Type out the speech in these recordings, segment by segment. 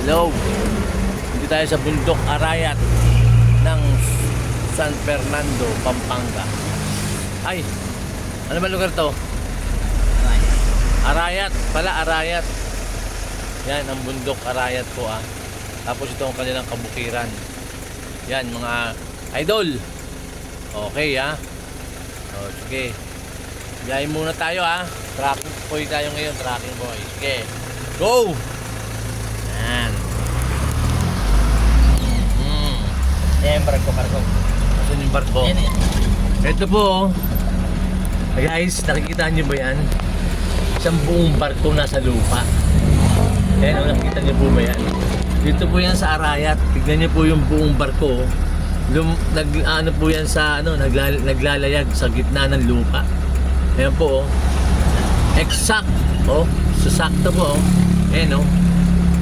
hello. Hindi tayo sa bundok Arayat ng San Fernando, Pampanga. Ay, ano ba lugar to? Arayat, pala Arayat. Yan, ang bundok Arayat po ah. Tapos ito ang kanilang kabukiran. Yan, mga idol. Okay ah. O, sige. Biyahe muna tayo ah. Tracking boy tayo ngayon, tracking boy. Sige. Go! Yan. Mm. Yan, barko, barko. Asan yung barko? Yan, yan. Ito po oh. Guys, nakikita niyo ba yan? Isang buong barko nasa lupa. Ayan, oh, nakikita niyo po ba yan? Dito po yan sa Arayat. Tignan niyo po yung buong barko. oh. Lum, nag, ano po yan sa, ano, nagla, naglalayag sa gitna ng lupa. Ayan po, oh. Exact, oh. Sasakto po, oh. Ayan, oh.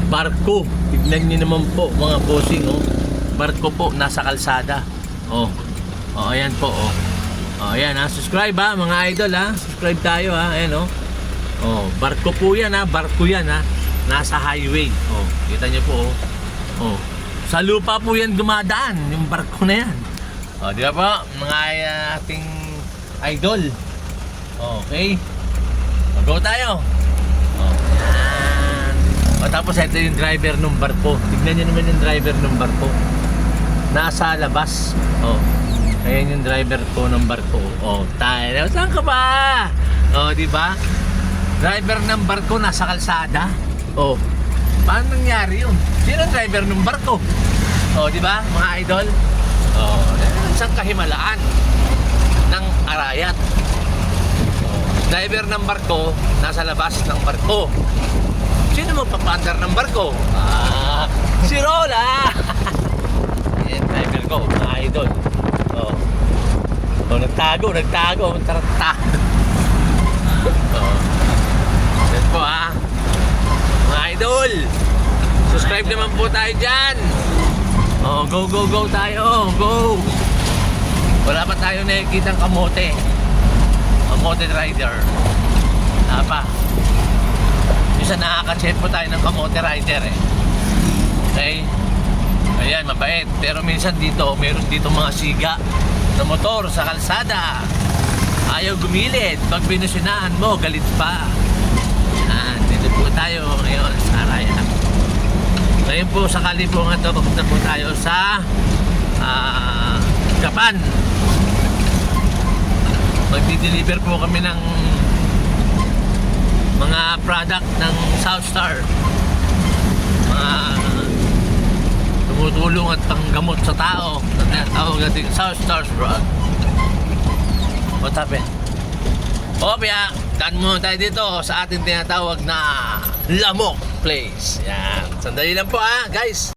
Barko. Tignan niyo naman po, mga bossing, oh. Barko po, nasa kalsada. Oh. Oh, ayan po, oh. Oh, ayan ha. Subscribe ha, mga idol ha. Subscribe tayo ha. Ayan oh. Oh, barko po yan ha. Barko yan ha. Nasa highway. Oh, kita niyo po oh. Oh. Sa lupa po yan dumadaan, yung barko na yan. Oh, di ba po? Mga uh, ating idol. Okay. Oh, go tayo. Oh, yan. Oh, tapos ito yung driver ng barko. Tignan niyo naman yung driver ng barko. Nasa labas. Oh. Ayan yung driver ko ng barko. Oh, tayo. Saan ka ba? Oh, di ba? Driver ng barko nasa kalsada. Oh. Paano nangyari yun? Sino ang driver ng barko? Oh, di ba? Mga idol. Oh, isang kahimalaan ng arayat. Oh, driver ng barko nasa labas ng barko. Sino magpapandar ng barko? Ah, si Rola! Yan, driver ko, mga idol. Oh. Oh, nagtago, nagtago, tarantado. oh. Yan po ha. Mga idol. Subscribe naman po tayo dyan. Oh, go, go, go tayo. Go. Wala pa tayo nakikita kamote. Kamote rider. Wala pa. Isa nakaka-chat po tayo ng kamote rider eh. Okay? Ayan, mabait. Pero minsan dito, meron dito mga siga motor sa kalsada. Ayaw gumilid. Pag binusinahan mo, galit pa. Yan, dito po tayo ngayon sa Araya. Ngayon po, sakali po nga ito, papunta po tayo sa ah, Japan. Magdi-deliver po kami ng mga product ng South Star. Mga tumutulong at panggamot sa tao tinatawag natin South Stars Broad. O tabi. O piya, daan muna tayo dito sa ating tinatawag na Lamok Place. Yan. Sandali lang po ah, guys.